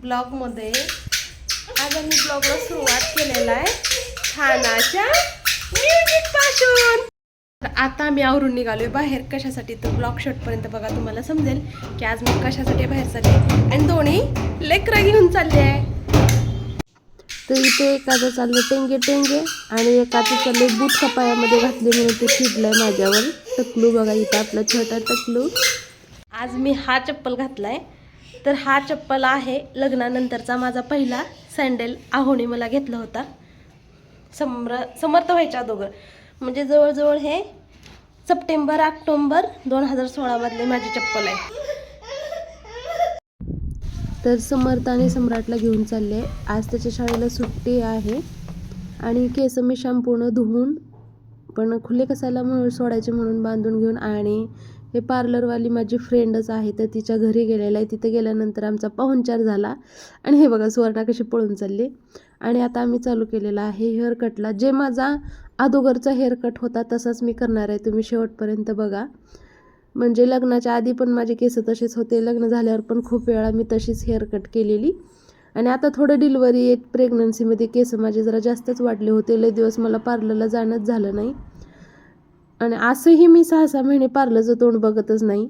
ब्लॉगमध्ये आज आम्ही ब्लॉगला सुरुवात केलेला आहे छानाच्या म्युझिकपासून तर आता आम्ही आवरून निघालो आहे बाहेर. कशासाठी तर ब्लॉग शर्टपर्यंत बघा तुम्हाला समजेल की आज मी कशासाठी बाहेर चालले आणि दोन्ही लेकरं घेऊन चालले आहे. तर इथे एखादं चाललं टेंगे टेंगे आणि एकाचं चाललंय बूट कपायामध्ये घातले म्हणून ते चिडलंय माझ्यावर. टकलू बघा इथं आपलं छोटा टकलू. आज मी हा चप्पल घातलाय. तर हा चप्पल आहे लग्नानंतरचा माझा पहिला सँडेल आहोने मला घेतला होता. सम्र समर्थ व्हायच्या अगोदर. म्हणजे जवळजवळ हे सप्टेंबर ऑक्टोंबर दोन हजार सोळामधले माझी चप्पल आहे. तर समर्थ आणि सम्राटला घेऊन चालले. आज त्याच्या शाळेला सुट्टी आहे. आणि केस मी शॅम्पूनं धुवून पण खुले कसायला म्हणून सोडायचे म्हणून बांधून घेऊन आणि हे पार्लरवाली माझी फ्रेंडच आहे तर तिच्या घरी गेलेला आहे. तिथे गेल्यानंतर आमचा पाहुणचार झाला. आणि हे बघा सुवर्णा कशी पळून चालली. आणि आता आम्ही चालू केलेला आहे हेअर कटला जे माझा अदोगरचा हेअर कट होता तसाच मी करणार आहे. तुम्ही शेवटपर्यंत बघा. म्हणजे लग्नाच्या आधी पण माझे केस तसेच होते. लग्न झाल्यावर पण खूप वेळा मी तशीच हेअर कट केलेली. आणि आता थोडं डिलिव्हरी प्रेग्नन्सीमध्ये केस माझे जरा जास्तच वाढले होते. लय दिवस मला पार्लरला जाणंच झालं नाही. आणि असंही मी सहा सहा महिने पार्लरचं तोंड बघतच नाही.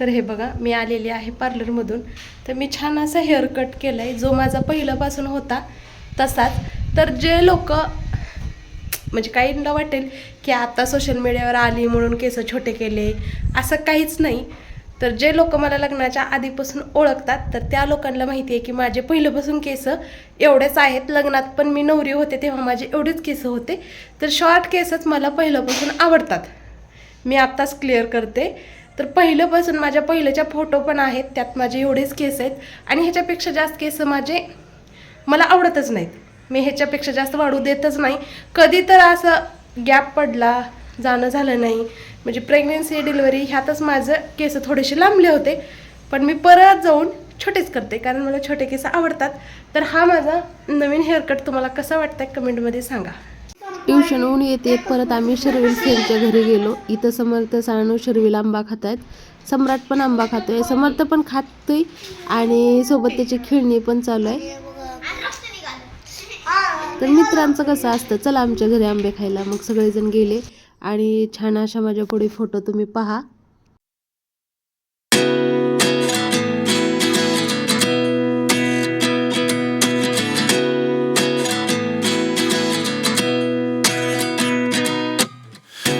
तर हे बघा मी आलेली आहे पार्लरमधून. तर मी छान असा हेअर कट केला आहे जो माझा पहिल्यापासून होता तसाच. तर जे लोक म्हणजे काहींना वाटेल की आता सोशल मीडियावर आली म्हणून केस छोटे केले असं काहीच नाही. तर जे लोक मला लग्नाच्या आधीपासून ओळखतात तर त्या लोकांना माहिती आहे की माझे पहिल्यापासून केस एवढेच आहेत. लग्नात पण मी नवरी होते तेव्हा माझे एवढेच केस होते. तर शॉर्ट केसच मला पहिल्यापासून आवडतात. मी आत्ताच क्लिअर करते. तर पहिल्यापासून माझ्या पहिल्याच्या फोटो पण आहेत त्यात माझे एवढेच केस आहेत. आणि ह्याच्यापेक्षा जास्त केस माझे मला आवडतच नाहीत. मी ह्याच्यापेक्षा जास्त वाढू देतच नाही. कधी तर असं गॅप पडला जाणं झालं नाही. म्हणजे प्रेग्नेन्सी डिलिव्हरी ह्यातच माझं केस थोडेसे लांबले होते. पण मी परत जाऊन छोटेच करते कारण मला छोटे केस आवडतात. तर हा माझा नवीन हेअरकट तुम्हाला कसा वाटतंय कमेंटमध्ये सांगा. ट्युशनहून येते परत आम्ही शर्वील सेनच्या घरी गेलो. इथं समर्थ साणू शर्वील आंबा खात आहेत सम्राट पण आंबा खातोय. समर्थ पण खातोय आणि सोबत त्याची खेळणी पण चालू आहे. तर मित्रांचं कसं असतं चला आमच्या घरी आंबे खायला. मग सगळेजण गेले. आणि छान अशा माझ्या पुढे फोटो तुम्ही पहा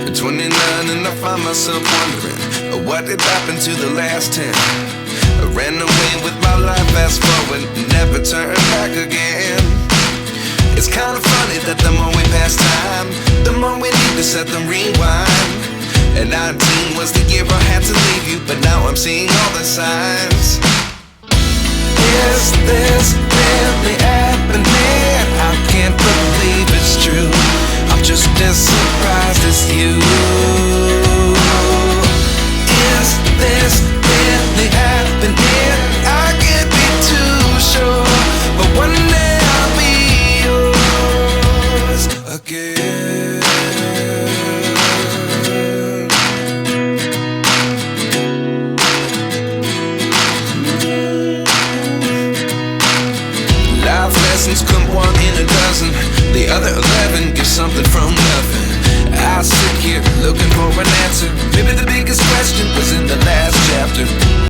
At 29 and I find myself wondering uh, what did happen to the last 10. I ran away with my life, fast forward, never turn back again. It's kind of funny that the more we pass time, the to set them rewind. And 19 was the year I had to leave you, but now I'm seeing all the signs. heaven, get something from nothing. I sit here looking for an answer. Maybe the biggest question was in the last chapter.